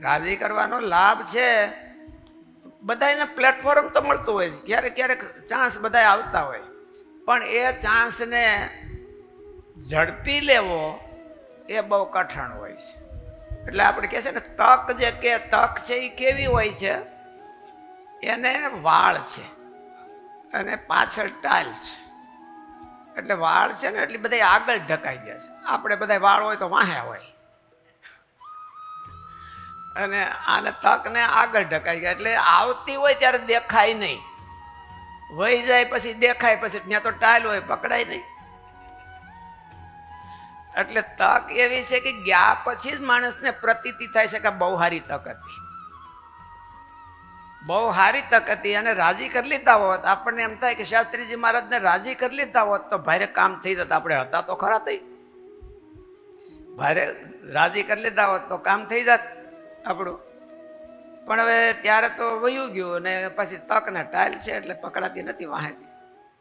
રાજી કરવાનો લાભ છે. બધાને પ્લેટફોર્મ તો મળતું હોય ક્યારેક ક્યારેક ચાન્સ બધા આવતા હોય. પણ એ ચાન્સને ઝડપી લેવો એ બહુ કઠણ હોય છે. એટલે આપણે કહે છે ને, તક જે કે તક છે એ કેવી હોય છે? એને વાળ છે. અને પાછળ ટાલ છે. એટલે વાળ છે ને, એટલી બધી આગળ ઢકાઈ ગયા છે. આપણે બધા વાળ હોય તો વાહે હોય. અને આને તકને આગળ ઢકાઈ ગયા. એટલે આવતી હોય ત્યારે દેખાય નહીં. વહી જાય પછી દેખાય પછી ત્યાં તો ટાઈલ હોય, પકડાય નહીં. એટલે તક એવી છે કે ગયા પછી જ માણસને પ્રતીતિ થાય છે કે બહુ સારી તક હતી. બહુ સારી તક હતી અને રાજી કરી લીધા હોત. આપણને એમ થાય કે શાસ્ત્રીજી મહારાજને રાજી કરી લીધા હોત તો ભારે કામ થઈ જતા. આપણે હતા તો ખરા થઈ ભારે રાજી કરી લીધા હોત તો કામ થઈ જાત. આપણું. પણ હવે ત્યારે તો વયું ગયું અને પછી તક ને ટાઈલ છે એટલે પકડાતી નથી વાહેતી